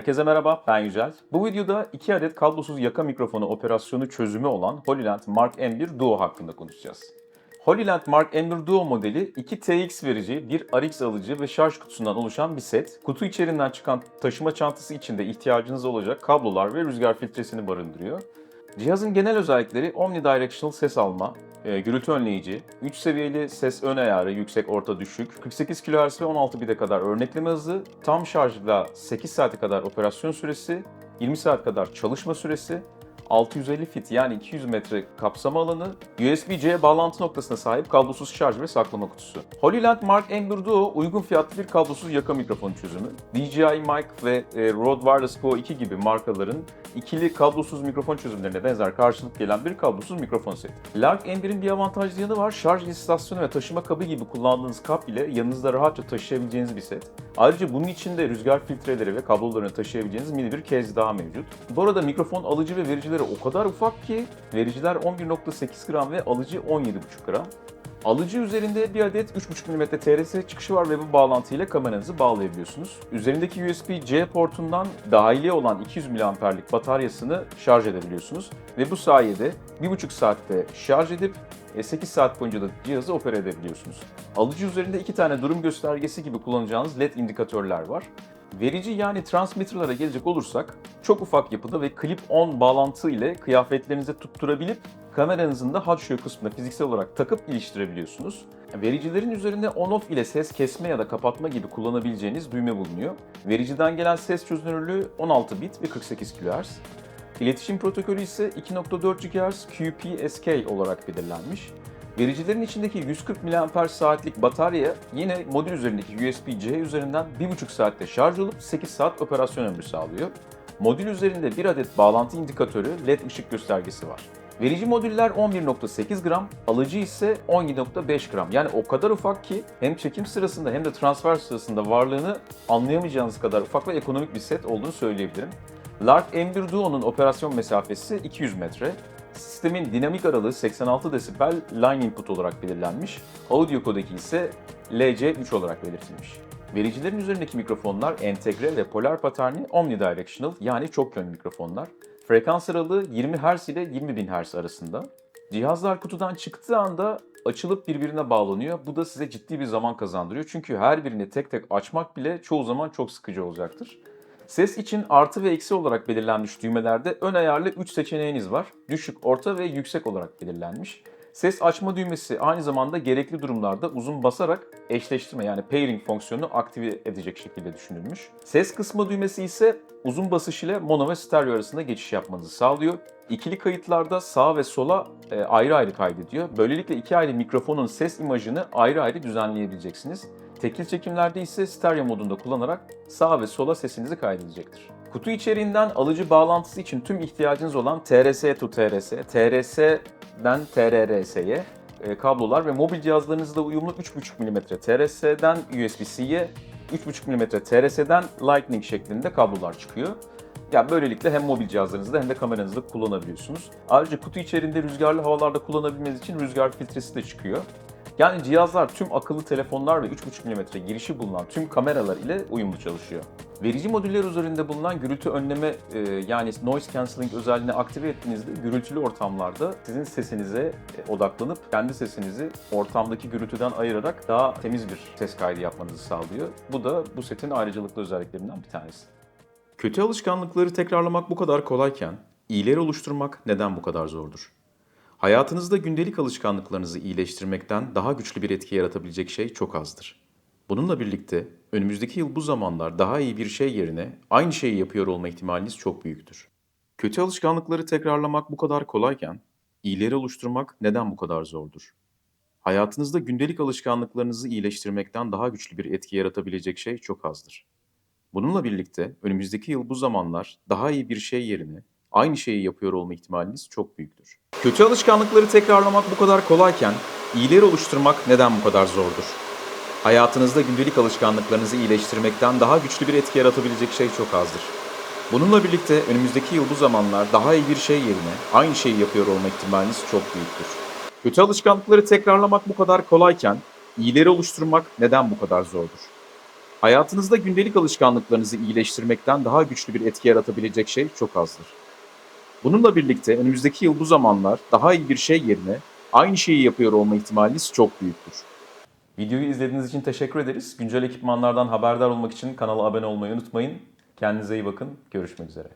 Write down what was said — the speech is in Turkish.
Herkese merhaba, ben Yücel. Bu videoda 2 adet kablosuz yaka mikrofonu operasyonu çözümü olan Holyland Mark M1 Duo hakkında konuşacağız. Holyland Mark M1 Duo modeli 2 TX verici, bir RX alıcı ve şarj kutusundan oluşan bir set. Kutu içerisinden çıkan taşıma çantası içinde ihtiyacınız olacak kablolar ve rüzgar filtresini barındırıyor. Cihazın genel özellikleri omnidirectional ses alma, e, gürültü önleyici, 3 seviyeli ses ön ayarı yüksek, orta, düşük, 48 kHz ve 16 bit'e kadar örnekleme hızı, tam şarjla 8 saate kadar operasyon süresi, 20 saat kadar çalışma süresi, 650 fit yani 200 metre kapsama alanı, USB-C bağlantı noktasına sahip kablosuz şarj ve saklama kutusu. Holyland Mark M1 Duo uygun fiyatlı bir kablosuz yaka mikrofon çözümü. DJI Mic ve e, Rode Wireless Go 2 gibi markaların ikili kablosuz mikrofon çözümlerine benzer karşılık gelen bir kablosuz mikrofon seti. Lark M1'in bir avantajlı yanı var. Şarj istasyonu ve taşıma kabı gibi kullandığınız kap ile yanınızda rahatça taşıyabileceğiniz bir set. Ayrıca bunun içinde rüzgar filtreleri ve kablolarını taşıyabileceğiniz mini bir kez daha mevcut. Bu arada mikrofon alıcı ve vericileri o kadar ufak ki vericiler 11.8 gram ve alıcı 17.5 gram. Alıcı üzerinde bir adet 3.5 mm TRS çıkışı var ve bu bağlantıyla kameranızı bağlayabiliyorsunuz. Üzerindeki USB-C portundan dahili olan 200 mAh'lik bataryasını şarj edebiliyorsunuz. Ve bu sayede 1.5 saatte şarj edip 8 saat boyunca da cihazı opera edebiliyorsunuz. Alıcı üzerinde iki tane durum göstergesi gibi kullanacağınız LED indikatörler var. Verici yani transmitterlara gelecek olursak çok ufak yapıda ve clip-on bağlantı ile kıyafetlerinize tutturabilip kameranızın da HUD show kısmına fiziksel olarak takıp iliştirebiliyorsunuz. Vericilerin üzerinde on-off ile ses kesme ya da kapatma gibi kullanabileceğiniz düğme bulunuyor. Vericiden gelen ses çözünürlüğü 16 bit ve 48 kHz. İletişim protokolü ise 2.4 GHz QPSK olarak belirlenmiş. Vericilerin içindeki 140 mAh'lik batarya yine modül üzerindeki USB-C üzerinden 1.5 saatte şarj olup 8 saat operasyon ömrü sağlıyor. Modül üzerinde bir adet bağlantı indikatörü LED ışık göstergesi var. Verici modüller 11.8 gram, alıcı ise 17.5 gram. Yani o kadar ufak ki hem çekim sırasında hem de transfer sırasında varlığını anlayamayacağınız kadar ufak ve ekonomik bir set olduğunu söyleyebilirim. Lark M1 Duo'nun operasyon mesafesi 200 metre. Sistemin dinamik aralığı 86 desibel line input olarak belirlenmiş. Audio kodeki ise LC3 olarak belirtilmiş. Vericilerin üzerindeki mikrofonlar entegre ve polar paterni omnidirectional yani çok yönlü mikrofonlar. Frekans aralığı 20 Hz ile 20.000 Hz arasında. Cihazlar kutudan çıktığı anda açılıp birbirine bağlanıyor. Bu da size ciddi bir zaman kazandırıyor. Çünkü her birini tek tek açmak bile çoğu zaman çok sıkıcı olacaktır. Ses için artı ve eksi olarak belirlenmiş düğmelerde ön ayarlı 3 seçeneğiniz var. Düşük, orta ve yüksek olarak belirlenmiş. Ses açma düğmesi aynı zamanda gerekli durumlarda uzun basarak eşleştirme yani pairing fonksiyonunu aktive edecek şekilde düşünülmüş. Ses kısma düğmesi ise uzun basış ile mono ve stereo arasında geçiş yapmanızı sağlıyor. İkili kayıtlarda sağa ve sola e, ayrı ayrı kaydediyor. Böylelikle iki ayrı mikrofonun ses imajını ayrı ayrı düzenleyebileceksiniz. Tekil çekimlerde ise stereo modunda kullanarak sağa ve sola sesinizi kaydedecektir. Kutu içeriğinden alıcı bağlantısı için tüm ihtiyacınız olan TRS to TRS, TRS'den TRRS'ye e, kablolar ve mobil cihazlarınızla uyumlu 3.5 mm TRS'den USB-C'ye, 3.5 mm TRS'den Lightning şeklinde kablolar çıkıyor. Yani böylelikle hem mobil cihazlarınızda hem de kameranızda kullanabiliyorsunuz. Ayrıca kutu içerisinde rüzgarlı havalarda kullanabilmeniz için rüzgar filtresi de çıkıyor. Yani cihazlar tüm akıllı telefonlar ve 3.5 mm girişi bulunan tüm kameralar ile uyumlu çalışıyor. Verici modüller üzerinde bulunan gürültü önleme e, yani noise cancelling özelliğini aktive ettiğinizde gürültülü ortamlarda sizin sesinize e, odaklanıp kendi sesinizi ortamdaki gürültüden ayırarak daha temiz bir ses kaydı yapmanızı sağlıyor. Bu da bu setin ayrıcalıklı özelliklerinden bir tanesi. Kötü alışkanlıkları tekrarlamak bu kadar kolayken, iyileri oluşturmak neden bu kadar zordur? Hayatınızda gündelik alışkanlıklarınızı iyileştirmekten daha güçlü bir etki yaratabilecek şey çok azdır. Bununla birlikte önümüzdeki yıl bu zamanlar daha iyi bir şey yerine aynı şeyi yapıyor olma ihtimaliniz çok büyüktür. Kötü alışkanlıkları tekrarlamak bu kadar kolayken, iyileri oluşturmak neden bu kadar zordur? Hayatınızda gündelik alışkanlıklarınızı iyileştirmekten daha güçlü bir etki yaratabilecek şey çok azdır. Bununla birlikte önümüzdeki yıl bu zamanlar daha iyi bir şey yerine aynı şeyi yapıyor olma ihtimaliniz çok büyüktür. Kötü alışkanlıkları tekrarlamak bu kadar kolayken iyileri oluşturmak neden bu kadar zordur? Hayatınızda gündelik alışkanlıklarınızı iyileştirmekten daha güçlü bir etki yaratabilecek şey çok azdır. Bununla birlikte önümüzdeki yıl bu zamanlar daha iyi bir şey yerine aynı şeyi yapıyor olma ihtimaliniz çok büyüktür. Kötü alışkanlıkları tekrarlamak bu kadar kolayken iyileri oluşturmak neden bu kadar zordur? Hayatınızda gündelik alışkanlıklarınızı iyileştirmekten daha güçlü bir etki yaratabilecek şey çok azdır. Bununla birlikte önümüzdeki yıl bu zamanlar daha iyi bir şey yerine aynı şeyi yapıyor olma ihtimaliniz çok büyüktür. Videoyu izlediğiniz için teşekkür ederiz. Güncel ekipmanlardan haberdar olmak için kanala abone olmayı unutmayın. Kendinize iyi bakın. Görüşmek üzere.